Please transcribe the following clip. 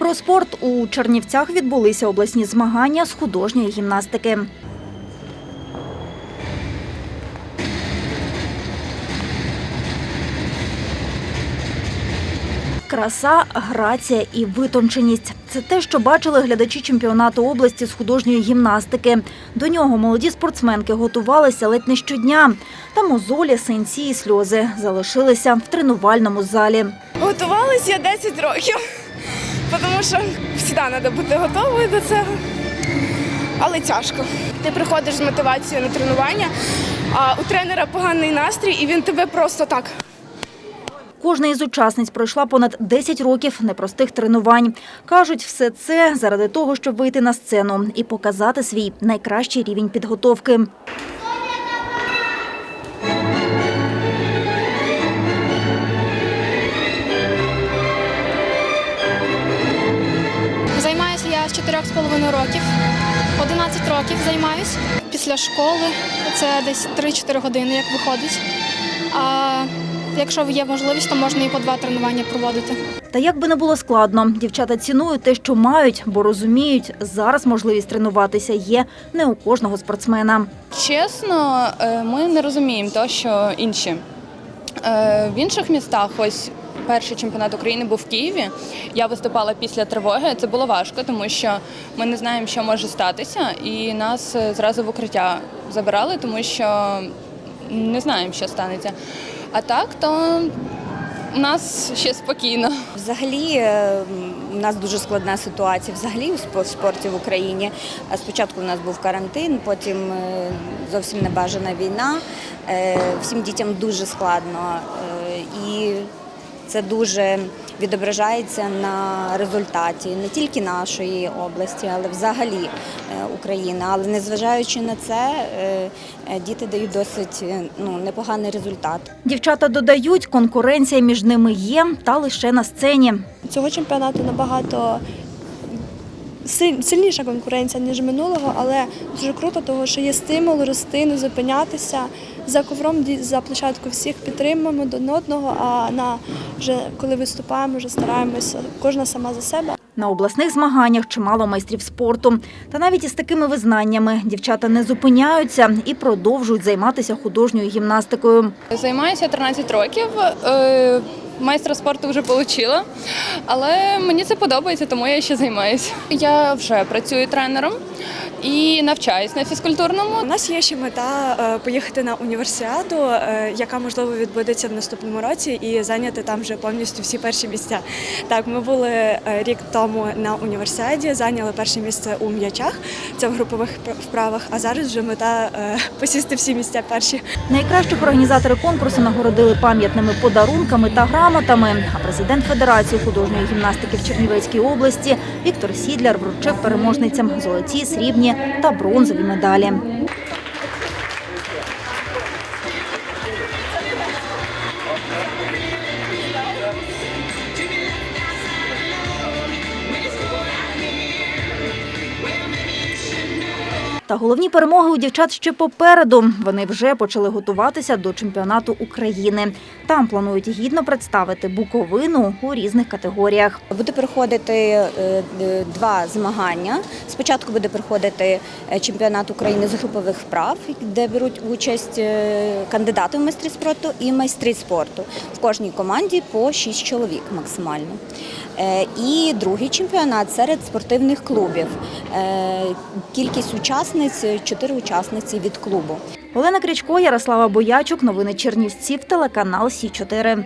Про спорт у Чернівцях відбулися обласні змагання з художньої гімнастики. Краса, грація і витонченість це те, що бачили глядачі чемпіонату області з художньої гімнастики. До нього молоді спортсменки готувалися ледь не щодня. Та мозолі, синці і сльози залишилися в тренувальному залі. Готувалася я 10 років, тому що завжди треба бути готовою до цього. Але тяжко. Ти приходиш з мотивацією на тренування, а у тренера поганий настрій, і він тебе просто так. Кожна із учасниць пройшла понад 10 років непростих тренувань. Кажуть, все це заради того, щоб вийти на сцену і показати свій найкращий рівень підготовки. 4,5 років. 11 років займаюсь. Після школи це десь 3-4 години, як виходить. А якщо є можливість, то можна і по два тренування проводити. Та як би не було складно, дівчата цінують те, що мають, бо розуміють, зараз можливість тренуватися є не у кожного спортсмена. Чесно, е, ми не розуміємо то, що інші. Е, В інших містах, ось перший чемпіонат України був в Києві. Я виступала після тривоги. Це було важко, тому що ми не знаємо, що може статися, і нас е, зразу в укриття забирали, тому що не знаємо, що станеться. А так, то у нас ще спокійно. Взагалі е, у нас дуже складна ситуація. Взагалі у спорті в Україні. Спочатку у нас був карантин, потім е, зовсім небажана війна. Всім дітям дуже складно. І це дуже відображається на результаті не тільки нашої області, але взагалі е, України. Але незважаючи на це, е, е, діти дають досить ну, непоганий результат. Дівчата додають, конкуренція між ними є, та лише на сцені. цього чемпіонату набагато сильніша конкуренція, ніж минулого, але дуже круто, тому що є стимул рости, не зупинятися. За ковром ді- за площадку всіх підтримуємо один одного, а на вже коли виступаємо, вже стараємося кожна сама за себе. На обласних змаганнях чимало майстрів спорту. Та навіть із такими визнаннями дівчата не зупиняються і продовжують займатися художньою гімнастикою. Займаюся 13 років. Майстра спорту вже отримала, але мені це подобається, тому я ще займаюся. Я вже працюю тренером і навчаюсь на фізкультурному. У нас є ще мета е, поїхати на універсіаду, е, яка можливо відбудеться в наступному році, і зайняти там вже повністю всі перші місця. Так, ми були е, рік тому на універсіаді, зайняли перше місце у м'ячах, це в групових вправах. А зараз вже мета посісти всі місця перші. Найкращих організатори конкурсу нагородили пам'ятними подарунками та грамотами. А президент Федерації художньої гімнастики в Чернівецькій області Віктор Сідляр вручив переможницям золоті, срібні та бронзові медалі. Та головні перемоги у дівчат ще попереду. Вони вже почали готуватися до чемпіонату України. Там планують гідно представити Буковину у різних категоріях. Буде проходити е, два змагання. Спочатку буде проходити е, чемпіонат України з групових вправ, де беруть участь е, кандидати в майстри спорту і майстри спорту. В кожній команді по 6 чоловік максимально. Е, І другий чемпіонат серед спортивних клубів. Е, Кількість учасниць чотири учасниці від клубу. Олена Крічко, Ярослава Боячук. Новини Чернівців. Телеканал Сі 4